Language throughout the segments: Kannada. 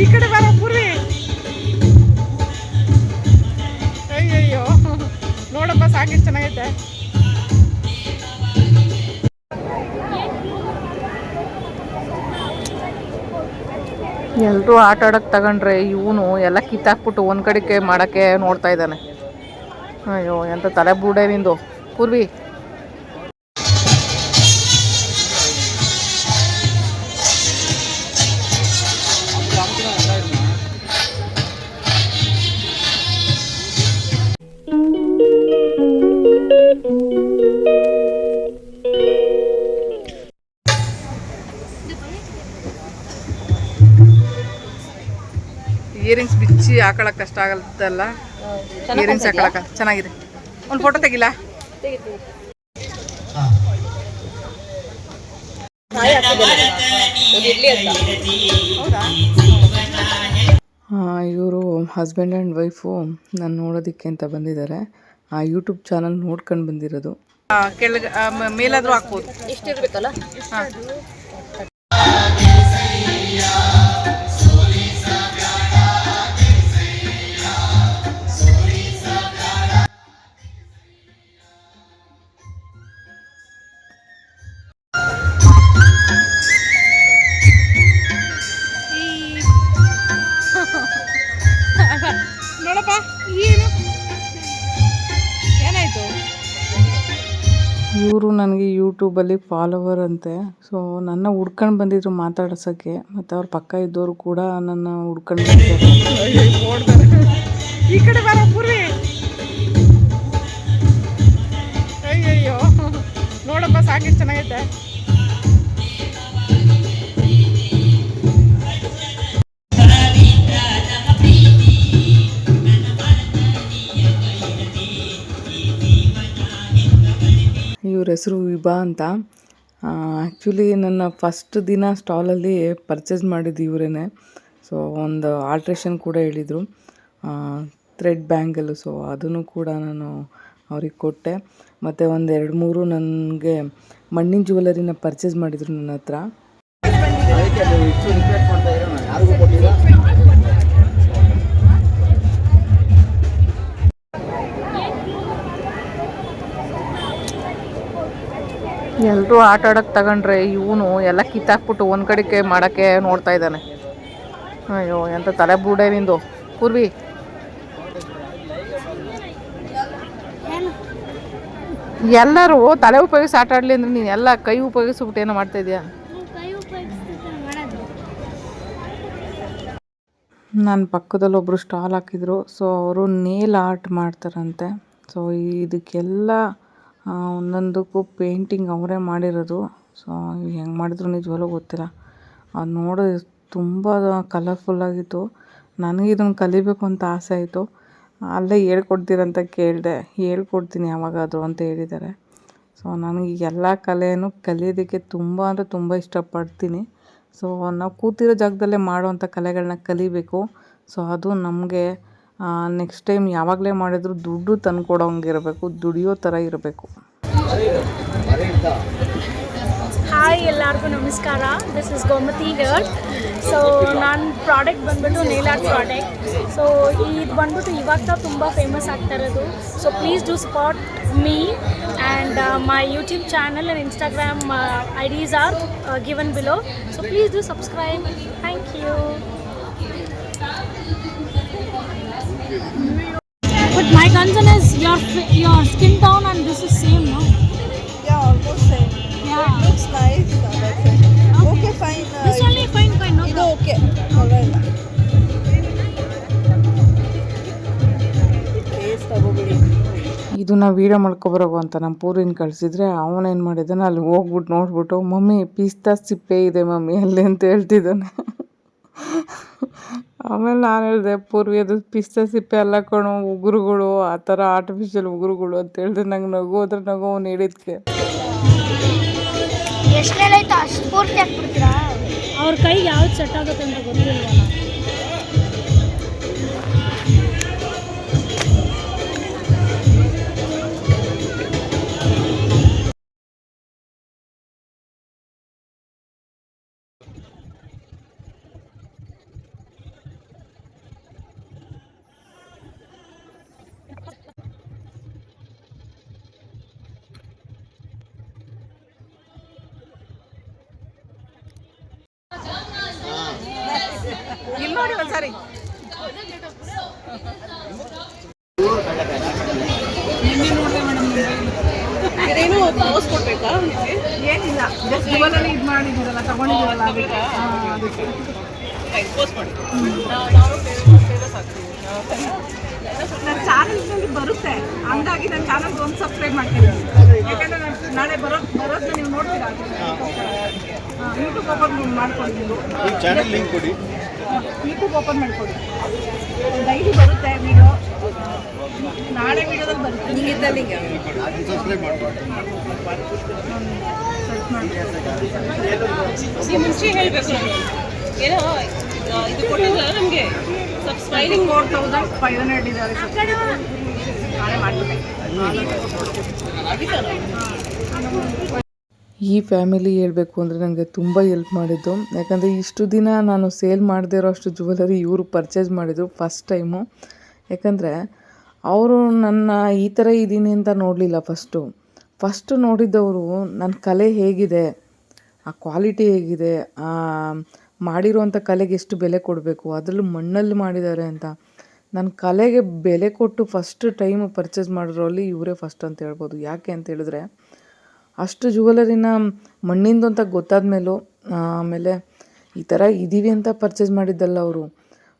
ಈ ಕಡೆ ಬರ ಪೂರ್ವಿ. ಅಯ್ಯಯ್ಯೋ, ನೋಡಪ್ಪ ಸಾಕಿಷ್ಟು ಚೆನ್ನಾಗೈತೆ. ಎಲ್ಲರೂ ಆಟ ಆಡಕ್ಕೆ ತಗೊಂಡ್ರೆ ಇವನು ಎಲ್ಲ ಕಿತ್ತಾಕ್ಬಿಟ್ಟು ಒಂದು ಕಡೆಗೆ ಮಾಡಕ್ಕೆ ನೋಡ್ತಾ ಇದ್ದಾನೆ. ಅಯ್ಯೋ, ಎಂತ ತಲೆ ಬೂಡೆ ನಿಂದು. ಪೂರ್ವಿ ಹಾಕೊಳಕ್ ಕಷ್ಟ ಆಗತ್ತಲ್ಲ ಇಯರಿಂಗ್ಸ್ ಹಾಕೊಳಕ ಚೆನ್ನಾಗಿದೆ. ಒಂದು ಫೋಟೋ ತೆಗಿಲ್ಲ ಇವರು ಹಸ್ಬೆಂಡ್ ಆ್ಯಂಡ್ ವೈಫು ನಾನು ನೋಡೋದಕ್ಕೆ ಅಂತ ಬಂದಿದ್ದಾರೆ. ಆ ಯೂಟ್ಯೂಬ್ ಚಾನಲ್ ನೋಡ್ಕೊಂಡು ಬಂದಿರೋದು. ಕೆಳಗೆ ಮೇಲಾದರೂ ಹಾಕ್ಬೋದು. ಇಷ್ಟಿರ್ಬೇಕಲ್ಲ? ನೋಡಪ್ಪ ಇವರು ನನಗೆ ಯೂಟ್ಯೂಬಲ್ಲಿ ಫಾಲೋವರ್ ಅಂತೆ. ಸೊ ನನ್ನ ಹುಡ್ಕೊಂಡು ಬಂದಿದ್ರು ಮಾತಾಡ್ಸೋಕ್ಕೆ, ಮತ್ತು ಅವ್ರ ಪಕ್ಕ ಇದ್ದವರು ಕೂಡ ನನ್ನ ಹುಡ್ಕೊಂಡು ಬಂದಿದ್ದಾರೆ. ಈ ಕಡೆ ನೋಡಪ್ಪ ಸಾಕಿಷ್ಟು ಚೆನ್ನಾಗೈತೆ. ಇವ್ರ ಹೆಸರು ವಿಭಾ ಅಂತ. ಆ್ಯಕ್ಚುಲಿ ನನ್ನ ಫಸ್ಟ್ ದಿನ ಸ್ಟಾಲಲ್ಲಿ ಪರ್ಚೇಸ್ ಮಾಡಿದ್ದು ಇವರೇ ಸೊ ಒಂದು ಆಲ್ಟ್ರೇಷನ್ ಕೂಡ ಹೇಳಿದರು. ಥ್ರೆಡ್ ಬ್ಯಾಂಗಲ್ಲು ಸೊ ಅದನ್ನು ಕೂಡ ನಾನು ಅವ್ರಿಗೆ ಕೊಟ್ಟೆ. ಮತ್ತು ಒಂದು ಎರಡು ಮೂರು ನನಗೆ ಮಣ್ಣಿನ ಜ್ಯುವೆಲರಿನ ಪರ್ಚೇಸ್ ಮಾಡಿದರು ನನ್ನ ಹತ್ರ. ಎಲ್ಲರೂ ಆಟ ಆಡಕ್ಕೆ ತಗೊಂಡ್ರೆ ಇವನು ಎಲ್ಲ ಕಿತ್ತಾಕ್ಬಿಟ್ಟು ಒಂದು ಕಡೆಗೆ ಮಾಡೋಕ್ಕೆ ನೋಡ್ತಾ ಇದ್ದಾನೆ. ಅಯ್ಯೋ ಎಂಥ ತಲೆ ಬೂಡೆ ನಿಂದು. ಪೂರ್ವಿ. ಎಲ್ಲರೂ ತಲೆ ಉಪಯೋಗಿಸಿ ಆಟ ಆಡಲಿ ಅಂದ್ರೆ ನೀನು ಎಲ್ಲ ಕೈ ಉಪಯೋಗಿಸ್ಬಿಟ್ಟು ಏನೋ ಮಾಡ್ತಾ ಇದೀಯಾ? ನನ್ನ ಪಕ್ಕದಲ್ಲಿ ಒಬ್ಬರು ಸ್ಟಾಲ್ ಹಾಕಿದ್ರು. ಸೊ, ಅವರು ನೇಲ್ ಆರ್ಟ್ ಮಾಡ್ತಾರಂತೆ. ಸೊ, ಇದಕ್ಕೆಲ್ಲ ಒಂದೊಂದಕ್ಕೂ ಪೇಂಟಿಂಗ್ ಅವರೇ ಮಾಡಿರೋದು. ಸೊ ಹೆಂಗೆ ಮಾಡಿದ್ರು ನಿಜವಾಗ್ಲೂ ಗೊತ್ತಿಲ್ಲ. ಅದು ನೋಡಿ ತುಂಬ ಕಲರ್ಫುಲ್ಲಾಗಿತ್ತು ನನಗೆ ಇದನ್ನು ಕಲಿಬೇಕು ಅಂತ ಆಸೆ ಆಯಿತು. ಅಲ್ಲೇ ಹೇಳ್ಕೊಡ್ತೀರಂತ ಕೇಳಿದೆ. ಹೇಳ್ಕೊಡ್ತೀನಿ ಯಾವಾಗಾದರೂ ಅಂತ ಹೇಳಿದ್ದಾರೆ. ಸೊ ನನಗೆ ಎಲ್ಲ ಕಲೆಯನ್ನು ಕಲಿಯೋದಕ್ಕೆ ತುಂಬ ಅಂದರೆ ತುಂಬ ಇಷ್ಟಪಡ್ತೀನಿ. ಸೊ ನಾವು ಕೂತಿರೋ ಜಾಗದಲ್ಲೇ ಮಾಡುವಂಥ ಕಲೆಗಳನ್ನ ಕಲಿಬೇಕು. ಸೊ ಅದು ನಮಗೆ ನೆಕ್ಸ್ಟ್ ಟೈಮ್ ಯಾವಾಗಲೇ ಮಾಡಿದ್ರು ದುಡ್ಡು ತಂದ್ಕೊಡೋಂಗಿರಬೇಕು, ದುಡಿಯೋ ಥರ ಇರಬೇಕು. ಹಾಯ್ ಎಲ್ಲರಿಗೂ ನಮಸ್ಕಾರ. This is Gomathi here so ನಾನು ಪ್ರಾಡಕ್ಟ್ ಬಂದ್ಬಿಟ್ಟು ನೇಲ್ ಆರ್ಟ್ ಪ್ರಾಡಕ್ಟ್ ಸೊ ಇದು ಬಂದ್ಬಿಟ್ಟು ಇವಾಗ ತುಂಬ ಫೇಮಸ್ ಆಗ್ತಾ ಇರೋದು. So please do support me and my YouTube channel and Instagram IDs are given below so please do subscribe thank you But my concern is your your skin tone and this is same, no? Yeah, almost same. Yeah. It looks nice. Okay, That's it. Okay, fine. uh, This only fine, fine, no ಇದು Okay. ಪರವಾಗಿಲ್ಲ ಕೇಸ್ ತಗೋಬಿಡಿ ಇದನ್ನ ವೀಡಿಯೋ ಮಾಡ್ಕೊಬರೋಗು ಅಂತ ನಮ್ಮ ಪೂರಿನ ಕಳಿಸಿದ್ರೆ ಅವನೇನು ಮಾಡಿದ್ದಾನೆ ಅಲ್ಲಿ ಹೋಗ್ಬಿಟ್ಟು ನೋಡ್ಬಿಟ್ಟು ಮಮ್ಮಿ ಪಿಸ್ತಾ ಸಿಪ್ಪೆ ಇದೆ ಮಮ್ಮಿ ಅಲ್ಲಿ ಅಂತ ಹೇಳ್ತಿದ್ದಾನೆ ಆಮೇಲೆ ನಾನು ಹೇಳಿದೆ ಪೂರ್ವಿ ಅದು ಪಿಸ್ತಾ ಸಿಪ್ಪೆ ಎಲ್ಲ ಕಣೋ ಉಗುರುಗಳು ಆ ಥರ ಆರ್ಟಿಫಿಷಿಯಲ್ ಉಗುರುಗಳು ಅಂತ ಹೇಳಿದೆ ನಂಗೆ ನಗು ಅದ್ರ ನಗು ಅವ್ನು ಹೇಳಿದ್ಕೆ. ಎಷ್ಟನೇಲಾಯ್ತು ಅಷ್ಟು ಪೂರ್ತಿ ಹಾಕ್ಬಿಡ್ತೀರಾ? ಅವ್ರ ಕೈಗೆ ಯಾವ್ದು ಸೆಟ್ ಆಗುತ್ತೆ ಅಂತ ಗೊತ್ತಿಲ್ವಲ್ಲ ಇಲ್ಲಿ ನೋಡಿ ಒಂದ್ಸಾರಿ. ಇದೇನು ಪೋಸ್ ಕೊಡ್ಬೇಕಾ? ಏನಿಲ್ಲ ಜಸ್ಟ್ ಜುವಲರಿ ಇದು ಮಾಡಿದ್ದೀರಲ್ಲ ತಗೊಂಡಿದ್ದೀರಲ್ಲ ಅದಕ್ಕೆ? ಅದಕ್ಕೆ. ಪೋಸ್ ಮಾಡಿ. ನಾವು ಫೇಮಸ್ ಆಗ್ತೀವಿ ನನ್ನ ಚಾನಲ್ನಲ್ಲಿ ಬರುತ್ತೆ. ಹಂಗಾಗಿ ನನ್ನ ಚಾನಲ್ಗೆ ಒಂದು ಸಬ್ಸ್ಕ್ರೈಬ್ ಮಾಡ್ತೀನಿ. ಯಾಕಂದ್ರೆ ನಾನ್ ನಾಳೆ ಬರೋದು ಬರೋದನ್ನ ನೀವು ನೋಡ್ತೀರಾ? ಯೂಟ್ಯೂಬ್ ಓಪನ್ ಮಾಡ್ಕೊಂಡಿದ್ದು. ಚಾನಲ್ ಲಿಂಕ್ ಕೊಡಿ. ಯೂಟ್ಯೂಬ್ ಓಪನ್ ಮಾಡ್ಕೊಳ್ಳಿ ಡೈಲಿ ಬರುತ್ತೆ ವಿಡಿಯೋ ನಾಳೆ ವಿಡಿಯೋದಲ್ಲಿ ಬರುತ್ತೆ. ಹಿಂಗಿದ್ದಲ್ಲಿ ಮುಂಚೆ ಹೇಳಬೇಕು. ಏನೋ ಇದು ಕೊಟ್ಟಿಲ್ಲ ನಮಗೆ? Subscribing four thousand five hundred ಇದ್ದಾರೆ ನಾಳೆ ಮಾಡ್ಬೇಕು ಈ ಫ್ಯಾಮಿಲಿ ಹೇಳಬೇಕು ಅಂದರೆ ನನಗೆ ತುಂಬ ಹೆಲ್ಪ್ ಮಾಡಿದ್ದು. ಯಾಕಂದರೆ ಇಷ್ಟು ದಿನ ನಾನು ಸೇಲ್ ಮಾಡದೇ ಇರೋ ಅಷ್ಟು ಜುವೆಲರಿ ಇವರು ಪರ್ಚೇಸ್ ಮಾಡಿದರು ಫಸ್ಟ್ ಟೈಮು ಯಾಕಂದರೆ ಅವರು ನನ್ನ ಈ ಥರ ಇದ್ದೀನಿ ಅಂತ ನೋಡಲಿಲ್ಲ ಫಸ್ಟು ಫಸ್ಟು ನೋಡಿದ್ದವರು ನನ್ನ ಕಲೆ ಹೇಗಿದೆ, ಆ ಕ್ವಾಲಿಟಿ ಹೇಗಿದೆ, ಆ ಮಾಡಿರುವಂಥ ಕಲೆಗೆ ಎಷ್ಟು ಬೆಲೆ ಕೊಡಬೇಕು, ಅದರಲ್ಲೂ ಮಣ್ಣಲ್ಲಿ ಮಾಡಿದ್ದಾರೆ ಅಂತ. ನನ್ನ ಕಲೆಗೆ ಬೆಲೆ ಕೊಟ್ಟು ಫಸ್ಟ್ ಟೈಮ್ ಪರ್ಚೇಸ್ ಮಾಡಿರೋಲ್ಲಿ ಇವರೇ ಫಸ್ಟ್ ಅಂತ ಹೇಳ್ಬೋದು. ಯಾಕೆ ಅಂತ ಹೇಳಿದ್ರೆ ಅಷ್ಟು ಜುವೆಲರಿನ ಮಣ್ಣಿಂದು ಅಂತ ಗೊತ್ತಾದ ಮೇಲೂ ಆಮೇಲೆ ಈ ಥರ ಇದ್ದೀವಿ ಅಂತ ಪರ್ಚೇಸ್ ಮಾಡಿದ್ದಲ್ಲ ಅವರು.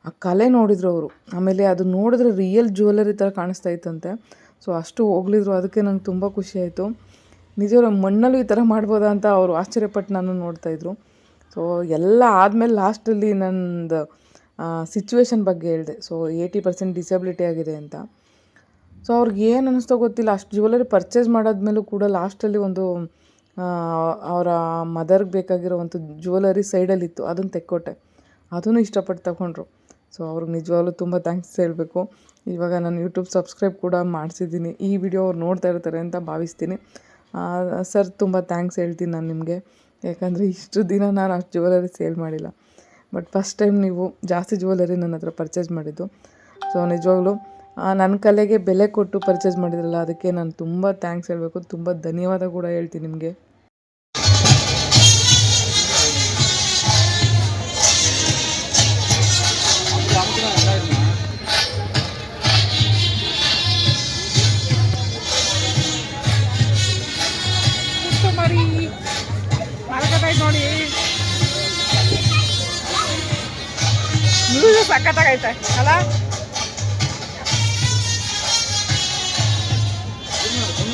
ಆ ಕಲೆ ನೋಡಿದರು ಅವರು. ಆಮೇಲೆ ಅದು ನೋಡಿದ್ರೆ ರಿಯಲ್ ಜುವೆಲರಿ ಥರ ಕಾಣಿಸ್ತಾ ಇತ್ತಂತೆ. ಸೊ ಅಷ್ಟು ಹೋಗ್ಲಿದ್ರು. ಅದಕ್ಕೆ ನಂಗೆ ತುಂಬ ಖುಷಿ ಆಯಿತು. ನಿಜವಾಗ್ಲೂ ಮಣ್ಣಲ್ಲೂ ಈ ಥರ ಮಾಡ್ಬೋದಾ ಅಂತ ಅವರು ಆಶ್ಚರ್ಯಪಟ್ಟು ನಾನು ನೋಡ್ತಾಯಿದ್ರು ಸೊ ಎಲ್ಲ ಆದಮೇಲೆ ಲಾಸ್ಟಲ್ಲಿ ನಂದು ಸಿಚುವೇಶನ್ ಬಗ್ಗೆ ಹೇಳಿದೆ. ಸೊ ಏಯ್ಟಿ ಪರ್ಸೆಂಟ್ ಡಿಸಬಿಲಿಟಿ ಆಗಿದೆ ಅಂತ. ಸೊ ಅವ್ರಿಗೆ ಏನು ಅನ್ನಿಸ್ತೋ ಗೊತ್ತಿಲ್ಲ. ಅಷ್ಟು ಜ್ಯುವೆಲರಿ ಪರ್ಚೇಸ್ ಮಾಡಾದ್ಮೇಲೂ ಕೂಡ ಲಾಸ್ಟಲ್ಲಿ ಒಂದು ಅವರ ಮದರ್ಗೆ ಬೇಕಾಗಿರೋವಂಥ ಜ್ಯುವೆಲರಿ ಸೈಡಲ್ಲಿತ್ತು ಅದನ್ನು ತೆಕ್ಕೊಟ್ಟೆ. ಅದನ್ನು ಇಷ್ಟಪಟ್ಟು ತಗೊಂಡ್ರು. ಸೊ ಅವ್ರಿಗೆ ನಿಜವಾಗ್ಲೂ ತುಂಬ ಥ್ಯಾಂಕ್ಸ್ ಹೇಳಬೇಕು. ಇವಾಗ ನಾನು ಯೂಟ್ಯೂಬ್ ಸಬ್ಸ್ಕ್ರೈಬ್ ಕೂಡ ಮಾಡಿಸಿದ್ದೀನಿ. ಈ ವಿಡಿಯೋ ಅವ್ರು ನೋಡ್ತಾ ಇರ್ತಾರೆ ಅಂತ ಭಾವಿಸ್ತೀನಿ. ಸರ್ ತುಂಬ ಥ್ಯಾಂಕ್ಸ್ ಹೇಳ್ತೀನಿ ನಾನು ನಿಮಗೆ. ಯಾಕಂದರೆ ಇಷ್ಟು ದಿನ ನಾನು ಅಷ್ಟು ಜ್ಯುವೆಲರಿ ಸೇಲ್ ಮಾಡಿಲ್ಲ. ಬಟ್ ಫಸ್ಟ್ ಟೈಮ್ ನೀವು ಜಾಸ್ತಿ ಜ್ಯುವೆಲರಿ ನನ್ನ ಹತ್ರ ಪರ್ಚೇಸ್ ಮಾಡಿದ್ದು. ಸೊ ನಿಜವಾಗ್ಲೂ ನನ್ನ ಕಲೆಗೆ ಬೆಲೆ ಕೊಟ್ಟು ಪರ್ಚೇಸ್ ಮಾಡಿದ್ರಲ್ಲ, ಅದಕ್ಕೆ ನಾನು ತುಂಬ ಥ್ಯಾಂಕ್ಸ್ ಹೇಳಬೇಕು. ತುಂಬ ಧನ್ಯವಾದ ಕೂಡ ಹೇಳ್ತೀನಿ ನಿಮಗೆ. ನೋಡಿ. ಸಖತ್ತಾಗೈತೆ, ಅಲ್ಲ?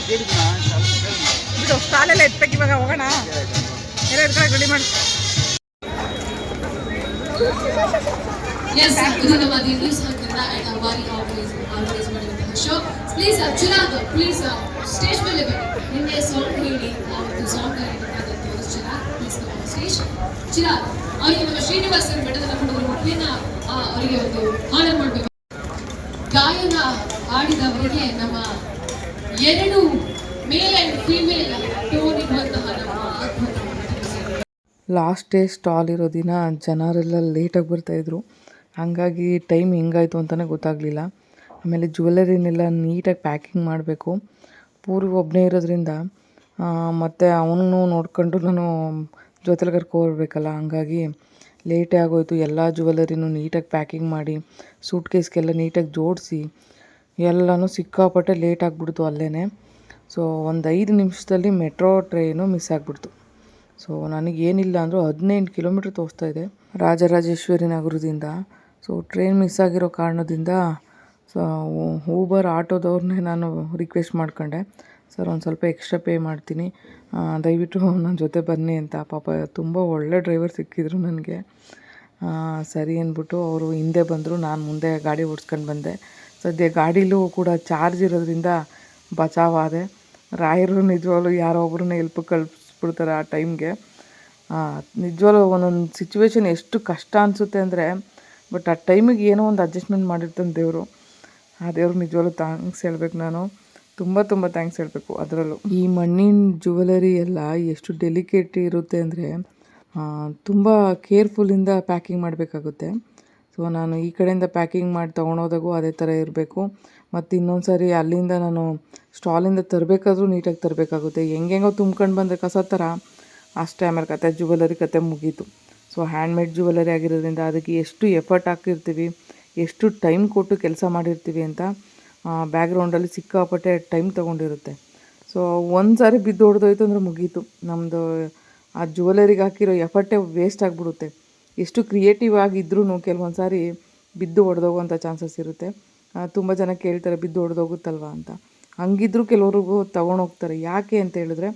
ಬಿಡು ಸ್ಟಾಲೆಲ್ಲ ಎತ್ಬೇಕು ಇವಾಗ ಹೋಗೋಣ. ಎಲ್ಲ ಎತ್ಕೊಳಕ್ಕೆ ರೆಡಿ ಮಾಡಿ. Yes, ಇದು ನಮ್ಮ ದಿವ್ಯ ಸಂಘದಿಂದ and ಅವಾರಿ ಆರ್ಗನೈಸ್ ಆರ್ಗನೈಸ್ ಮಾಡಿರುವಂತಹ show please Chirag please stage ಮೇಲೆ ನಿನ್ನೆ ಸಾಂಗ್ ಹೇಳಿ ಒಂದು ಸಾಂಗ್ ಆಗಿರ್ತಕ್ಕಂಥ ಚಿರಾಗ್. ಪ್ಲೀಸ್ ನಮ್ಮ ಸ್ಟೇಜ್ ಚಿರಾಗ್ ಅವರಿಗೆ ನಮ್ಮ ಶ್ರೀನಿವಾಸ್ ಬೆಟ್ಟದ ಹುಡುಗರ ಅವರಿಗೆ ಒಂದು ಆನರ್ ಮಾಡಬೇಕು. ಗಾಯನ ಆಡಿದವರಿಗೆ ನಮ್ಮ ಎರಡು ಮೇಲ್ ಅಂಡ್ ಫೀಮೇಲ್ ಟೋನ್ ಇರುವಂತಹ ಲಾಸ್ಟ್ ಡೇ ಸ್ಟಾಲ್ ಇರೋ ದಿನ ಜನರೆಲ್ಲ ಲೇಟಾಗಿ ಬರ್ತಾಯಿದ್ರು ಹಾಗಾಗಿ ಟೈಮ್ ಹೆಂಗಾಯಿತು ಅಂತಲೇ ಗೊತ್ತಾಗಲಿಲ್ಲ. ಆಮೇಲೆ ಜ್ಯುವೆಲರಿನೆಲ್ಲ ನೀಟಾಗಿ ಪ್ಯಾಕಿಂಗ್ ಮಾಡಬೇಕು. ಪೂರ್ವ ಒಬ್ಬನೇ ಇರೋದ್ರಿಂದ ಮತ್ತು ಅವನು ನೋಡ್ಕೊಂಡು ನಾನು ಜೊತೆಲಿ ಕರ್ಕೊಬರ್ಬೇಕಲ್ಲ ಹಂಗಾಗಿ ಲೇಟೇ ಆಗೋಯ್ತು. ಎಲ್ಲ ಜ್ಯುವೆಲರಿನೂ ನೀಟಾಗಿ ಪ್ಯಾಕಿಂಗ್ ಮಾಡಿ ಸೂಟ್ ಕೇಸ್ಗೆಲ್ಲ ನೀಟಾಗಿ ಜೋಡಿಸಿ ಎಲ್ಲನೂ ಸಿಕ್ಕಾಪಟ್ಟೆ ಲೇಟ್ ಆಗಿಬಿಡ್ತು ಅಲ್ಲೇ ಸೊ ಒಂದು ಐದು ನಿಮಿಷದಲ್ಲಿ ಮೆಟ್ರೋ ಟ್ರೈನು ಮಿಸ್ ಆಗಿಬಿಡ್ತು. ಸೊ ನನಗೇನಿಲ್ಲ ಅಂದರೂ ಹದಿನೆಂಟು ಕಿಲೋಮೀಟ್ರ್ ತೋರಿಸ್ತಾ ಇದೆ ರಾಜರಾಜೇಶ್ವರಿ ನಗರದಿಂದ. ಸೊ ಟ್ರೈನ್ ಮಿಸ್ ಆಗಿರೋ ಕಾರಣದಿಂದ ಸೊ ಊಬರ್ ಆಟೋದವ್ರನ್ನೇ ನಾನು ರಿಕ್ವೆಸ್ಟ್ ಮಾಡ್ಕೊಂಡೆ. ಸರ್, ಒಂದು ಸ್ವಲ್ಪ ಎಕ್ಸ್ಟ್ರಾ ಪೇ ಮಾಡ್ತೀನಿ. ದಯವಿಟ್ಟು ನನ್ನ ಜೊತೆ ಬನ್ನಿ ಅಂತ. ಪಾಪ, ತುಂಬ ಒಳ್ಳೆ ಡ್ರೈವರ್ ಸಿಕ್ಕಿದ್ರು ನನಗೆ. ಸರಿ ಅಂದ್ಬಿಟ್ಟು ಅವರು ಹಿಂದೆ ಬಂದರು. ನಾನು ಮುಂದೆ ಗಾಡಿ ಓಡಿಸ್ಕೊಂಡು ಬಂದೆ. ಸದ್ಯ ಗಾಡಿಲೂ ಕೂಡ ಚಾರ್ಜ್ ಇರೋದ್ರಿಂದ ಬಚಾವಾದೆ. ರಾಯರು ನಿಜವಾಗ್ಲೂ ಯಾರೋ ಒಬ್ರನ್ನ ಹೆಲ್ಪ್ ಕಳಿಸ್ಬಿಡ್ತಾರೆ ಆ ಟೈಮ್ಗೆ. ನಿಜವಾಗ್ಲೂ ಒಂದೊಂದು ಸಿಚುವೇಶನ್ ಎಷ್ಟು ಕಷ್ಟ ಅನಿಸುತ್ತೆ ಅಂದರೆ ಬಟ್ ಆ ಟೈಮಿಗೆ ಏನೋ ಒಂದು ಅಡ್ಜಸ್ಟ್ಮೆಂಟ್ ಮಾಡಿರ್ತಾನೆ ದೇವರು. ಆ ದೇವ್ರು ನಿಜವಾಗ್ಲೂ ಥ್ಯಾಂಕ್ಸ್ ಹೇಳ್ಬೇಕು ನಾನು. ತುಂಬ ತುಂಬ ಥ್ಯಾಂಕ್ಸ್ ಹೇಳಬೇಕು ಅದರಲ್ಲೂ. ಈ ಮಣ್ಣಿನ ಜುವೆಲರಿ ಎಲ್ಲ ಎಷ್ಟು ಡೆಲಿಕೇಟ್ ಇರುತ್ತೆ ಅಂದರೆ ತುಂಬ ಕೇರ್ಫುಲ್ಲಿಂದ ಪ್ಯಾಕಿಂಗ್ ಮಾಡಬೇಕಾಗುತ್ತೆ. ಸೊ ನಾನು ಈ ಕಡೆಯಿಂದ ಪ್ಯಾಕಿಂಗ್ ಮಾಡಿ ತೊಗೊಂಡೋದಾಗೂ ಅದೇ ಥರ ಇರಬೇಕು. ಮತ್ತು ಇನ್ನೊಂದು ಸಾರಿ ಅಲ್ಲಿಂದ ನಾನು ಸ್ಟಾಲಿಂದ ತರಬೇಕಾದ್ರೂ ನೀಟಾಗಿ ತರಬೇಕಾಗುತ್ತೆ. ಹೆಂಗೆಂಗೋ ತುಂಬ್ಕೊಂಡು ಬಂದರೆ ಕಸ ಥರ, ಅಷ್ಟೇ ಆಮೇಲೆ ಕತೆ ಜ್ಯುವೆಲರಿ ಕತೆ ಮುಗೀತು. ಸೊ ಹ್ಯಾಂಡ್ಮೇಡ್ ಜ್ಯುವೆಲರಿ ಆಗಿರೋದ್ರಿಂದ ಅದಕ್ಕೆ ಎಷ್ಟು ಎಫರ್ಟ್ ಹಾಕಿರ್ತೀವಿ, ಎಷ್ಟು ಟೈಮ್ ಕೊಟ್ಟು ಕೆಲಸ ಮಾಡಿರ್ತೀವಿ ಅಂತ ಬ್ಯಾಕ್ಗ್ರೌಂಡಲ್ಲಿ ಸಿಕ್ಕಾಪಟ್ಟೆ ಟೈಮ್ ತೊಗೊಂಡಿರುತ್ತೆ. ಸೊ ಒಂದು ಸಾರಿ ಬಿದ್ದು ಹೊಡೆದೋಯ್ತು ಅಂದರೆ ಮುಗೀತು. ನಮ್ಮದು ಆ ಜ್ಯುವೆಲರಿಗೆ ಹಾಕಿರೋ ಎಫರ್ಟೇ ವೇಸ್ಟ್ ಆಗಿಬಿಡುತ್ತೆ. ಎಷ್ಟು ಕ್ರಿಯೇಟಿವ್ ಆಗಿದ್ರೂ ಕೆಲವೊಂದು ಸಾರಿ ಬಿದ್ದು ಹೊಡೆದೋಗುವಂಥ ಚಾನ್ಸಸ್ ಇರುತ್ತೆ. ತುಂಬ ಜನ ಕೇಳ್ತಾರೆ ಬಿದ್ದು ಹೊಡೆದೋಗುತ್ತಲ್ವ ಅಂತ. ಹಂಗಿದ್ರೂ ಕೆಲವ್ರಿಗೂ ತೊಗೊಂಡೋಗ್ತಾರೆ. ಯಾಕೆ ಅಂತ ಹೇಳಿದ್ರೆ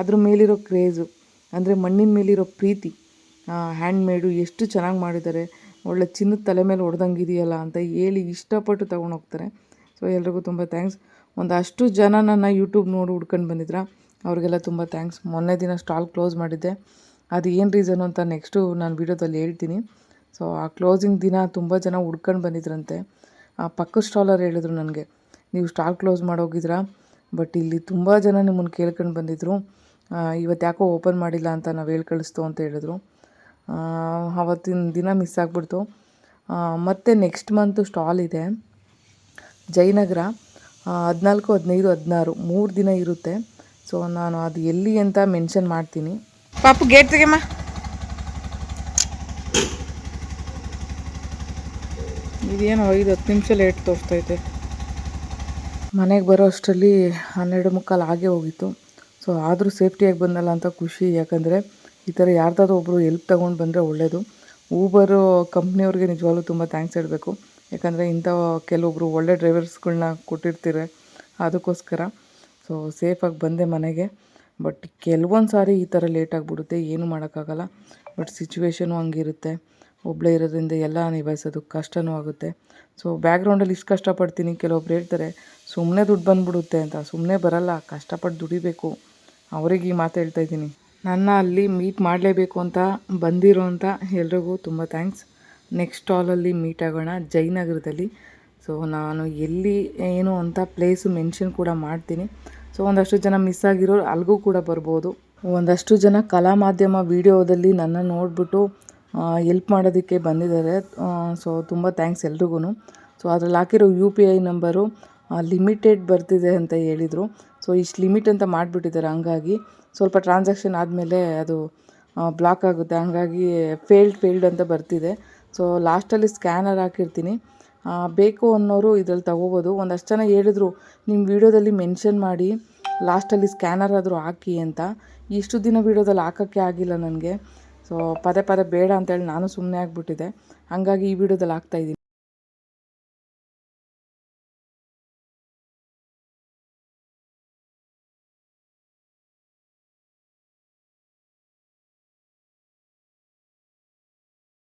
ಅದ್ರ ಮೇಲಿರೋ ಕ್ರೇಜು ಅಂದರೆ ಮಣ್ಣಿನ ಮೇಲಿರೋ ಪ್ರೀತಿ ಹ್ಯಾಂಡ್ಮೇಡು ಎಷ್ಟು ಚೆನ್ನಾಗಿ ಮಾಡಿದ್ದಾರೆ, ಒಳ್ಳೆ ಚಿನ್ನದ ತಲೆ ಮೇಲೆ ಹೊಡೆದಂಗಿದೆಯಲ್ಲ ಅಂತ ಹೇಳಿ ಇಷ್ಟಪಟ್ಟು ತೊಗೊಂಡೋಗ್ತಾರೆ. ಸೊ ಎಲ್ರಿಗೂ ತುಂಬ ಥ್ಯಾಂಕ್ಸ್ ಒಂದಷ್ಟು ಜನ ನನ್ನ ಯೂಟ್ಯೂಬ್ ನೋಡಿ ಹುಡ್ಕೊಂಡು ಬಂದಿದ್ರ, ಅವ್ರಿಗೆಲ್ಲ ತುಂಬ ಥ್ಯಾಂಕ್ಸ್ ಮೊನ್ನೆ ದಿನ ಸ್ಟಾಲ್ ಕ್ಲೋಸ್ ಮಾಡಿದ್ದೆ. ಅದು ಏನು ರೀಸನು ಅಂತ ನೆಕ್ಸ್ಟು ನಾನು ವೀಡಿಯೋದಲ್ಲಿ ಹೇಳ್ತೀನಿ. ಸೊ ಆ ಕ್ಲೋಸಿಂಗ್ ದಿನ ತುಂಬ ಜನ ಹುಡ್ಕೊಂಡು ಬಂದಿದ್ರಂತೆ. ಆ ಪಕ್ಕದ ಸ್ಟಾಲರ್ ಹೇಳಿದ್ರು ನನಗೆ, ನೀವು ಸ್ಟಾಲ್ ಕ್ಲೋಸ್ ಮಾಡೋಗಿದ್ರಾ ಬಟ್ ಇಲ್ಲಿ ತುಂಬ ಜನ ನಿಮ್ಮನ್ನು ಕೇಳ್ಕೊಂಡು ಬಂದಿದ್ದರು ಇವತ್ತು ಯಾಕೋ ಓಪನ್ ಮಾಡಿಲ್ಲ ಅಂತ ನಾವು ಹೇಳಿ ಕಳಿಸ್ತು ಅಂತ ಹೇಳಿದ್ರು. ಆವತ್ತಿನ ದಿನ ಮಿಸ್ ಆಗಿಬಿಡ್ತು. ಮತ್ತು ನೆಕ್ಸ್ಟ್ ಮಂತು ಸ್ಟಾಲ್ ಇದೆ. ಜಯನಗರ ಹದಿನಾಲ್ಕು, ಹದಿನೈದು, ಹದಿನಾರು ಮೂರು ದಿನ ಇರುತ್ತೆ. ಸೊ ನಾನು ಅದು ಎಲ್ಲಿ ಅಂತ ಮೆನ್ಷನ್ ಮಾಡ್ತೀನಿ. ಪಾಪು ಗೇಟ್ ತೆಗೆಮ್ಮ ಇದೇನು ಐದು ಹತ್ತು ನಿಮಿಷ ಲೇಟ್ ತೋರಿಸ್ತೈತೆ. ಮನೆಗೆ ಬರೋ ಅಷ್ಟರಲ್ಲಿ ಹನ್ನೆರಡು ಮುಕ್ಕಾಲು ಆಗೇ ಹೋಗಿತ್ತು. ಸೊ ಆದರೂ ಸೇಫ್ಟಿಯಾಗಿ ಬಂದಲ್ಲ ಅಂತ ಖುಷಿ. ಯಾಕಂದರೆ ಈ ಥರ ಯಾರ್ದಾದ್ರೂ ಒಬ್ಬರು ಎಲ್ಪ್ ತೊಗೊಂಡು ಬಂದರೆ ಒಳ್ಳೆಯದು ಊಬರು ಕಂಪ್ನಿಯವ್ರಿಗೆ ನಿಜವಾಗ್ಲೂ ತುಂಬ ಥ್ಯಾಂಕ್ಸ್ ಹೇಳಬೇಕು. ಯಾಕಂದರೆ ಇಂಥ ಕೆಲವೊಬ್ಬರು ಒಳ್ಳೆ ಡ್ರೈವರ್ಸ್ಗಳನ್ನ ಕೊಟ್ಟಿರ್ತೀರ, ಅದಕ್ಕೋಸ್ಕರ. ಸೊ ಸೇಫಾಗಿ ಬಂದೆ ಮನೆಗೆ. ಬಟ್ ಕೆಲವೊಂದು ಸಾರಿ ಈ ಥರ ಲೇಟ್ ಆಗಿಬಿಡುತ್ತೆ, ಏನೂ ಮಾಡೋಕ್ಕಾಗಲ್ಲ. ಬಟ್ ಸಿಚುವೇಶನು ಹಂಗಿರುತ್ತೆ. ಒಬ್ಬಳೇ ಇರೋದ್ರಿಂದ ಎಲ್ಲ ನಿಭಾಯಿಸೋದು ಕಷ್ಟನೂ ಆಗುತ್ತೆ. ಸೊ ಬ್ಯಾಕ್ಗ್ರೌಂಡಲ್ಲಿ ಇಷ್ಟು ಕಷ್ಟಪಡ್ತೀನಿ. ಕೆಲವೊಬ್ರು ಹೇಳ್ತಾರೆ ಸುಮ್ಮನೆ ದುಡ್ಡು ಬಂದ್ಬಿಡುತ್ತೆ ಅಂತ. ಸುಮ್ಮನೆ ಬರಲ್ಲ, ಕಷ್ಟಪಟ್ಟು ದುಡಿಬೇಕು. ಅವ್ರಿಗೆ ಈ ಮಾತು ಹೇಳ್ತಾ ಇದ್ದೀನಿ. ನನ್ನ ಅಲ್ಲಿ ಮೀಟ್ ಮಾಡಲೇಬೇಕು ಅಂತ ಬಂದಿರೋ ಅಂತ ಎಲ್ರಿಗೂ ತುಂಬ ಥ್ಯಾಂಕ್ಸ್ ನೆಕ್ಸ್ಟ್ ಸ್ಟಾಲಲ್ಲಿ ಮೀಟ್ ಆಗೋಣ ಜಯನಗರದಲ್ಲಿ ಸೊ ನಾನು ಎಲ್ಲಿ, ಏನು ಅಂತ ಪ್ಲೇಸು ಮೆನ್ಷನ್ ಕೂಡ ಮಾಡ್ತೀನಿ. ಸೊ ಒಂದಷ್ಟು ಜನ ಮಿಸ್ ಆಗಿರೋ ಅಲ್ಲಿಗೂ ಕೂಡ ಬರ್ಬೋದು. ಒಂದಷ್ಟು ಜನ ಕಲಾ ಮಾಧ್ಯಮ ವಿಡಿಯೋದಲ್ಲಿ ನನ್ನ ನೋಡಿಬಿಟ್ಟು ಎಲ್ಪ್ ಮಾಡೋದಕ್ಕೆ ಬಂದಿದ್ದಾರೆ. ಸೊ ತುಂಬ ಥ್ಯಾಂಕ್ಸ್ ಎಲ್ರಿಗೂ ಸೊ ಅದ್ರಲ್ಲಿ ಹಾಕಿರೋ U P I number limited ಬರ್ತಿದೆ ಅಂತ ಹೇಳಿದರು. ಸೊ ಇಷ್ಟು ಲಿಮಿಟ್ ಅಂತ ಮಾಡಿಬಿಟ್ಟಿದ್ದಾರೆ ಹಂಗಾಗಿ. ಸ್ವಲ್ಪ ಟ್ರಾನ್ಸಾಕ್ಷನ್ ಆದಮೇಲೆ ಅದು ಬ್ಲಾಕ್ ಆಗುತ್ತೆ. ಹಂಗಾಗಿ ಫೇಲ್ಡ್ ಫೇಲ್ಡ್ ಅಂತ ಬರ್ತಿದೆ. ಸೊ ಲಾಸ್ಟಲ್ಲಿ ಸ್ಕ್ಯಾನರ್ ಹಾಕಿರ್ತೀನಿ. ಬೇಕು ಅನ್ನೋರು ಇದ್ರಲ್ಲಿ ತಗೋಬೋದು. ಒಂದಷ್ಟು ಜನ ಹೇಳಿದ್ರು ನಿಮ್ಮ ವೀಡಿಯೋದಲ್ಲಿ ಮೆನ್ಷನ್ ಮಾಡಿ, ಲಾಸ್ಟಲ್ಲಿ ಸ್ಕ್ಯಾನರ್ ಆದರೂ ಹಾಕಿ ಅಂತ. ಇಷ್ಟು ದಿನ ವೀಡಿಯೋದಲ್ಲಿ ಹಾಕೋಕ್ಕೆ ಆಗಿಲ್ಲ ನನಗೆ. ಸೊ, ಪದೇ ಪದೇ ಬೇಡ ಅಂತೇಳಿ ನಾನು ಸುಮ್ಮನೆ ಆಗಿಬಿಟ್ಟಿದೆ ಹಾಗಾಗಿ ಈ ವಿಡಿಯೋದಲ್ಲಿ ಹಾಕ್ತಾಯಿದ್ದೀನಿ